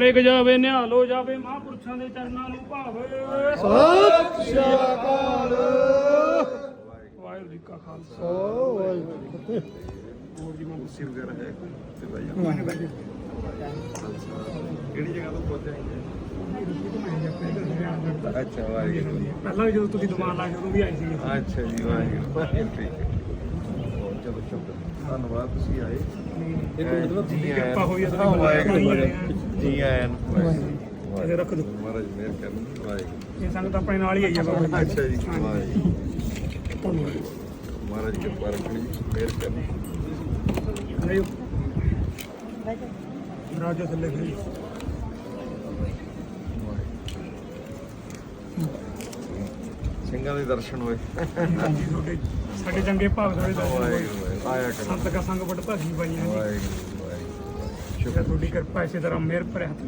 ਕਰੇ ਗਜਾਵੇ ਨਿਹਾਲੋ ਜਾਵੇ ਮਹਾਂਪੁਰਸ਼ਾਂ ਦੇ ਚਰਨਾਂ ਨੂੰ ਭਾਵੇ। ਸਤਿ ਸ਼੍ਰੀ ਅਕਾਲ। ਵਾਹਿਗੁਰੂ ਜੀ ਕਾ ਖਾਲਸਾ। ਵਾਹਿਗੁਰੂ ਹੋਰ ਜੀ ਮੰਗ ਕੁਰਸੀ ਵਗੈਰਾ ਹੈ ਕੋਈ? ਤੇ ਭਾਈ ਕਿਹੜੀ ਜਗ੍ਹਾ ਤੋਂ ਪਹੁੰਚੇ ਅੱਛਾ ਵਾਹਿਗੁਰੂ ਜੀ। ਪਹਿਲਾਂ ਵੀ ਜਦੋਂ ਤੁਸੀਂ ਦੁਕਾਨ ਲਾ ਕੇ ਉਦੋਂ ਵੀ ਆਏ ਸੀ। ਅੱਛਾ ਜੀ ਵਾਹਿਗੁਰੂ ਠੀਕ ਹੈ। ਚਲੋ ਸ਼ੁਕਰ ਧੰਨਵਾਦ ਤੁਸੀਂ ਆਏ। ਜੀ ਕਿਰਪਾ ਹੋਈ ਹੈ ਤੁਹਾਡੀ ਵਾਹਿਗੁਰੂ। ਜੀ ਆਇਆਂ ਵਾਹਿਗੁਰੂ ਇਹਦੇ ਰੱਖ ਦਿਓ। ਮਹਾਰਾਜ ਮਿਹਰ ਕਰਨ ਵਾਹਿਗੁਰੂ ਇਹ ਸੰਗਤ ਆਪਣੇ ਨਾਲ ਹੀ ਆਈ ਹੈ ਬਾਬਾ ਅੱਛਾ ਜੀ ਵਾਹਿਗੁਰੂ ਮਹਾਰਾਜ ਕਿਰਪਾ ਰੱਖਣੀ ਮਿਹਰ ਕਰਨੀ। ਨਹੀਂ ਰਾਜਾ ਥੱਲੇ ਖੜੀ। ਸਿੰਘਾਂ ਦੇ ਦਰਸ਼ਨ ਹੋਏ। ਹਾਂਜੀ ਤੁਹਾਡੇ ਸਾਡੇ ਚੰਗੇ ਭਾਗ ਤੁਹਾਡੇ ਦਰਸ਼ਨ ਹੋਏ। ਆਇਆ ਕਰੋ। ਸੰਤ ਕਾ ਸੰਗ ਬੜ ਭਾਗੀ ਪਾਈਆਂ ਜੀ ਵਾਹਿਗੁਰੂ ਵਾਹਿਗੁਰੂ। ਸ਼ੁਕਰ ਤੁਹਾਡੀ ਕਿਰਪਾ ਇਸੇ ਤਰ੍ਹਾਂ ਮਿਹਰ ਭਰਿਆ ਹੱਥ